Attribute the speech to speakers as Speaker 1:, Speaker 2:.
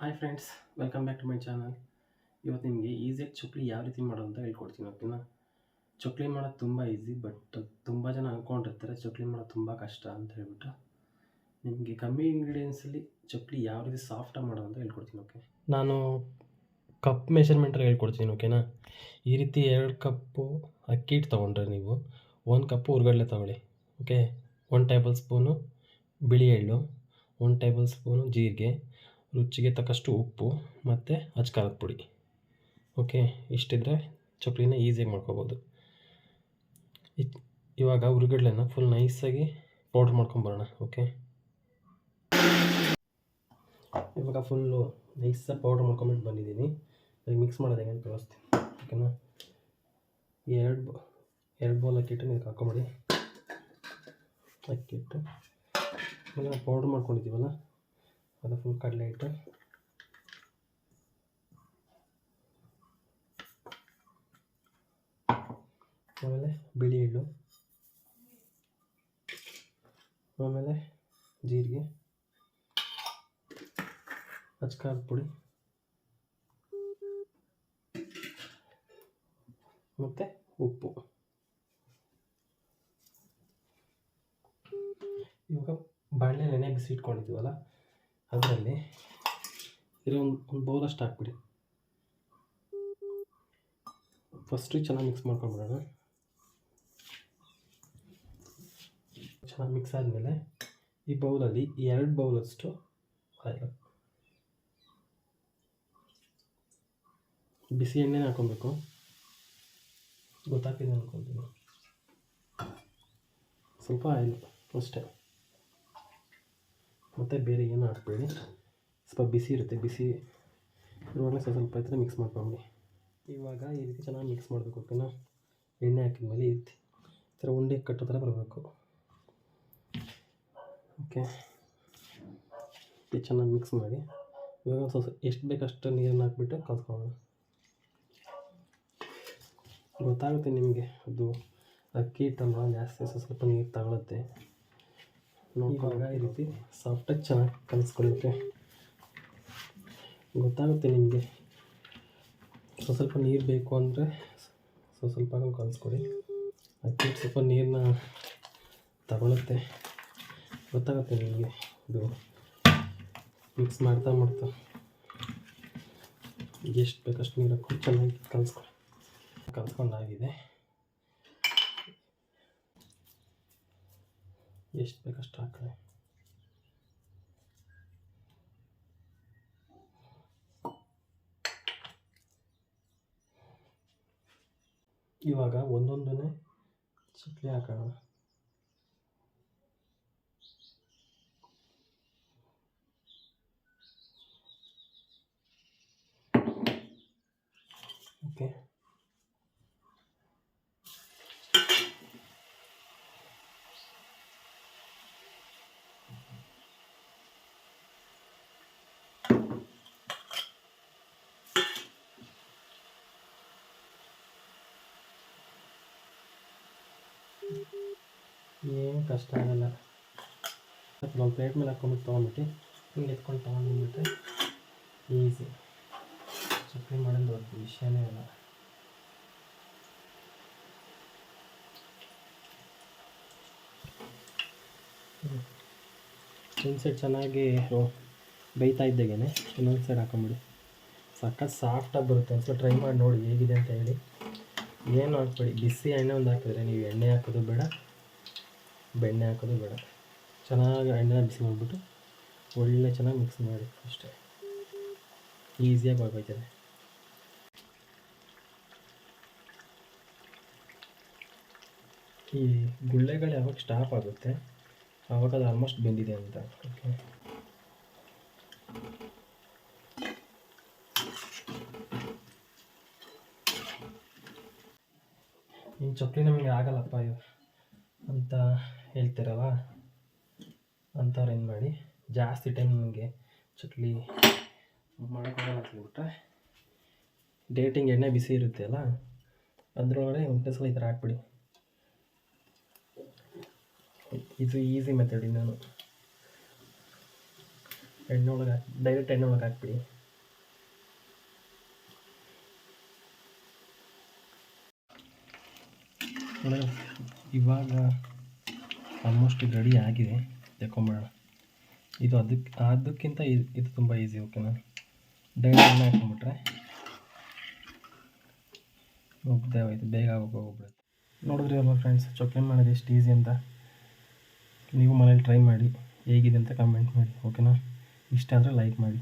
Speaker 1: Hi friends welcome back to my channel ಇವತ್ತು ನಿಮಗೆ ಈಸಿಯಾಗಿ ಚಕ್ಲಿ ಯಾವ ರೀತಿ ಮಾಡೋದು ಅಂತ ಹೇಳ್ಕೊಡ್ತೀನಿ ಓಕೆನಾ ಚಕ್ಲಿ ಮಾಡೋದು ತುಂಬ ಈಸಿ ಬಟ್ ತುಂಬ ಜನ ಅಂದ್ಕೊಂಡಿರ್ತಾರೆ ಚಕ್ಲಿ ಮಾಡೋದು ತುಂಬ ಕಷ್ಟ ಅಂತ ಹೇಳ್ಬಿಟ್ಟು. ನಿಮಗೆ ಕಮ್ಮಿ ಇಂಗ್ರೀಡಿಯೆಂಟ್ಸಲ್ಲಿ ಚಕ್ಲಿ ಯಾವ ರೀತಿ ಸಾಫ್ಟಾಗಿ ಮಾಡೋದು ಅಂತ ಹೇಳ್ಕೊಡ್ತೀನಿ ಓಕೆ ನಾನು ಕಪ್ ಮೆಷರ್ಮೆಂಟಲ್ಲಿ ಹೇಳ್ಕೊಡ್ತೀನಿ ಓಕೆನಾ ಈ ರೀತಿ ಎರಡು ಕಪ್ಪು ಅಕ್ಕಿ ಹಿಟ್ಟು ತೊಗೊಂಡ್ರೆ ನೀವು ಒಂದು ಕಪ್ಪು ಉರ್ಗಡ್ಲೆ ತೊಗೊಳ್ಳಿ ಓಕೆ ಒನ್ ಟೇಬಲ್ ಸ್ಪೂನು ಬಿಳಿ ಎಳ್ಳು ಒನ್ ಟೇಬಲ್ ಸ್ಪೂನು ಜೀರಿಗೆ ರುಚಿಗೆ ತಕ್ಕಷ್ಟು ಉಪ್ಪು ಮತ್ತು ಅಚ್ಕಾರದ ಪುಡಿ. ಓಕೆ, ಇಷ್ಟಿದ್ರೆ ಚಕ್ಲಿನ ಈಸಿಯಾಗಿ ಮಾಡ್ಕೊಬೋದು. ಇವಾಗ ಹುರ್ಗಡ್ಲೆನ ಫುಲ್ ನೈಸಾಗಿ ಪೌಡ್ರ್ ಮಾಡ್ಕೊಂಬರೋಣ ಓಕೆ? ಇವಾಗ ಫುಲ್ಲು ನೈಸಾಗಿ ಪೌಡ್ರ್ ಮಾಡ್ಕೊಂಬಿಟ್ಟು ಬಂದಿದ್ದೀನಿ. ಈಗ ಮಿಕ್ಸ್ ಮಾಡೋದು ಹೆಂಗೆ ತೋರಿಸ್ತೀನಿ, ಓಕೆನಾ? ಎರಡು ಎರಡು ಬೌಲ್ ಅಕ್ಕಿ ನೀವು ಇದಕ್ಕೆ ಹಾಕೊಂಬಿಡಿ. ಅಕ್ಕಿ ಹಿಟ್ಟು ಆಮೇಲೆ ಪೌಡ್ರ್ ಮಾಡ್ಕೊಂಡಿದ್ದೀವಲ್ಲ? ಅದು ಫುಲ್ ಕಡಲೆ ಹಿಟ್ಟು ಆಮೇಲೆ ಬಿಳಿ ಎಳ್ಳು. ಆಮೇಲೆ ಜೀರಿಗೆ. ಅಚ್ಕಾರದ ಪುಡಿ. ಮತ್ತು ಉಪ್ಪು. ಇವಾಗ ಬಾಣಲೆ ನೆನೆ ಬಿಸಿ ಇಟ್ಕೊಂಡಿದ್ದೀವಲ್ಲ? ಅದರಲ್ಲಿ ಇರೋ ಒಂದು ಒಂದು ಬೌಲಷ್ಟು ಹಾಕ್ಬಿಡಿ. ಫಸ್ಟು ಚೆನ್ನಾಗಿ ಮಿಕ್ಸ್ ಮಾಡ್ಕೊಂಬಿಡೋಣ ಚೆನ್ನಾಗಿ ಮಿಕ್ಸ್ ಆದಮೇಲೆ ಈ ಬೌಲಲ್ಲಿ ಎರಡು ಬೌಲಷ್ಟು ಆಯಿಲ್ ಬಿಸಿ ಎಣ್ಣೆ ಹಾಕೊಬೇಕು ಗೊತ್ತಾಗ್ತಿದೆ ಅನ್ಕೊತೀನಿ. ಸ್ವಲ್ಪ ಆಯಿಲ್ ಅಷ್ಟೇ. ಮತ್ತು ಬೇರೆ ಏನು ಹಾಕ್ಬೇಡಿ. ಸ್ವಲ್ಪ ಬಿಸಿ ಇರುತ್ತೆ, ಬಿಸಿ ಇರುವಾಗಲೇ ಸ್ವಲ್ಪ ಸ್ವಲ್ಪ ಇದ್ರೆ ಮಿಕ್ಸ್ ಮಾಡ್ಕೊಂಬಿಡಿ. ಇವಾಗ ಈ ರೀತಿ ಚೆನ್ನಾಗಿ ಮಿಕ್ಸ್ ಮಾಡಬೇಕು ಓಕೆನಾ ಎಣ್ಣೆ ಹಾಕಿದ್ಮೇಲೆ ಈ ರೀತಿ. ಈ ಥರ ಉಂಡೆ ಕಟ್ಟೋ ಥರ ಬರಬೇಕು. ಓಕೆ ಚೆನ್ನಾಗಿ ಮಿಕ್ಸ್ ಮಾಡಿ. ಇವಾಗ ಸ್ವಲ್ಪ ಎಷ್ಟು ಬೇಕಷ್ಟು ನೀರನ್ನು ಹಾಕ್ಬಿಟ್ಟು ಕಲ್ಸ್ಕೊಳ್ಳೋಣ. ಗೊತ್ತಾಗುತ್ತೆ ನಿಮಗೆ, ಅದು ಅಕ್ಕಿ ಹಿಟ್ಟಲ್ವ ಜಾಸ್ತಿ ಸ್ವಲ್ಪ ಸ್ವಲ್ಪ ನೀರು ತಗೊಳುತ್ತೆ. ಇವಾಗ ಈ ರೀತಿ ಸಾಫ್ಟಾಗಿ ಚೆನ್ನಾಗಿ ಕಲಿಸ್ಕೊಳ್ಳುತ್ತೆ ಗೊತ್ತಾಗುತ್ತೆ ನಿಮಗೆ. ಸ್ವಲ್ಪ ಸ್ವಲ್ಪ ನೀರು ಬೇಕು ಅಂದರೆ ಸ್ವಲ್ಪ ಸ್ವಲ್ಪ ಹಾಕೊಂಡು ಕಲಿಸ್ಕೊಡಿ. ಅಕ್ಕಿ ಸ್ವಲ್ಪ ನೀರನ್ನ ತಗೊಳುತ್ತೆ. ಗೊತ್ತಾಗುತ್ತೆ ನಿಮಗೆ. ಇದು ಮಿಕ್ಸ್ ಮಾಡ್ತಾ ಮಾಡ್ತಾ. ಎಷ್ಟು ಬೇಕಷ್ಟು ನೀರು ಹಾಕ್ಕೊಂಡು ಚೆನ್ನಾಗಿ ಕಲಿಸ್ಕೊಳ್ಳಿ ಕಲ್ಸ್ಕೊಂಡಾಗಿದೆ. ಎಷ್ಟು ಬೇಕಷ್ಟು ಹಾಕ್ತಾರೆ ಇವಾಗ ಒಂದೊಂದನ್ನೇ ಚಕ್ಲಿ ಹಾಕೋಣ. ಓಕೆ ಏನು ಕಷ್ಟ ಆಗಲ್ಲ. ಸ್ವಲ್ಪ ಪ್ಲೇಟ್ ಮೇಲೆ ಹಾಕ್ಕೊಂಬಿಟ್ಟು ತೊಗೊಂಬಿಟ್ಟು ಹಿಂಗೆ ಎತ್ಕೊಂಡು ತೊಗೊಂಡ್ಬಿಟ್ರೆ ಈಸಿ ಚಟ್ನಿ ಮಾಡೋದು ದೊಡ್ಡ ವಿಷಯನೇ ಇಲ್ಲ. ಒಂದು ಸೈಡ್ ಚೆನ್ನಾಗಿ ಬೈತಾ ಇದ್ದಾಗೇನೆ. ಇದ್ದಾಗೇ ಇನ್ನೊಂದು ಸೈಡ್ ಹಾಕೊಂಬಿಡಿ ಸಖತ್ ಸಾಫ್ಟಾಗಿ ಬರುತ್ತೆ. ಒಂದ್ಸಲ ಟ್ರೈ ಮಾಡಿ ನೋಡಿ ಹೇಗಿದೆ ಅಂತ ಹೇಳಿ. ಏನು ಹಾಕ್ಬೇಡಿ ಬಿಸಿ ಎಣ್ಣೆ ಒಂದು ಹಾಕಿದ್ರೆ ನೀವು ಎಣ್ಣೆ ಹಾಕೋದು ಬೇಡ, ಬೆಣ್ಣೆ ಹಾಕೋದು ಬೇಡ. ಚೆನ್ನಾಗಿ ಎಣ್ಣೆನ ಬಿಸಿ ಮಾಡಿಬಿಟ್ಟು ಒಳ್ಳೆ ಚೆನ್ನಾಗಿ ಮಿಕ್ಸ್ ಮಾಡಿ ಅಷ್ಟೇ. ಈಸಿಯಾಗಿ ಆಗೋಯ್ತದೆ ಈ ಗುಳ್ಳೆಗಳು ಯಾವಾಗ ಸ್ಟಾಪ್ ಆಗುತ್ತೆ ಆವಾಗ ಅದು ಆಲ್ಮೋಸ್ಟ್ ಬೆಂದಿದೆ ಅಂತ. ಓಕೆ ಚಕ್ಲಿ ನಮಗೆ ಆಗಲ್ಲಪ್ಪ ಇವು ಅಂತ ಹೇಳ್ತೀರಲ್ಲ ಅಂಥವ್ರು ಏನು ಮಾಡಿ? ಜಾಸ್ತಿ ಟೈಮ್ ನಿಮಗೆ ಚಕ್ಲಿ ಮಾಡೋಕ್ಕಾಗಲ್ಲ ಅಂತಬಿಟ್ರೆ ಡೇಟಿಂಗ್ ಎಣ್ಣೆ ಬಿಸಿ ಇರುತ್ತೆ ಅಲ್ಲ, ಅದರೊಳಗಡೆ ಒಂದೇ ಸಲ ಈ ಥರ ಹಾಕ್ಬಿಡಿ. ಇದು ಈಸಿ ಮೆಥಡ್ ಇನ್ನೂ ಎಣ್ಣೆ ಒಳಗೆ ಡೈರೆಕ್ಟ್ ಎಣ್ಣೆ ಒಳಗೆ ಹಾಕ್ಬಿಡಿ. ನೋಡಿ ಇವಾಗ ಆಲ್ಮೋಸ್ಟ್ ರೆಡಿ ಆಗಿದೆ. ಮಾಡೋಣ ಇದು ಅದಕ್ಕೆ ಅದಕ್ಕಿಂತ ಇದು ತುಂಬ ಈಸಿ ಓಕೆನಾ ಡೈರೆಕ್ಟ್ ಹಾಕೊಂಡ್ಬಿಟ್ರೆ ಮುಗ್ದೆ ಹೋಯ್ತು ಬೇಗ ಹೋಗ್ಬಿಡುತ್ತೆ. ನೋಡಿದ್ರಿ ಅಲ್ವಾ ಫ್ರೆಂಡ್ಸ್ ಚೊಕ್ಲೇಟ್ ಮಾಡೋದು ಎಷ್ಟು ಈಸಿ ಅಂತ? ನೀವು ಮನೇಲಿ ಟ್ರೈ ಮಾಡಿ, ಹೇಗಿದೆ ಅಂತ ಕಮೆಂಟ್ ಮಾಡಿ ಓಕೆನಾ ಇಷ್ಟ ಆದರೆ ಲೈಕ್ ಮಾಡಿ.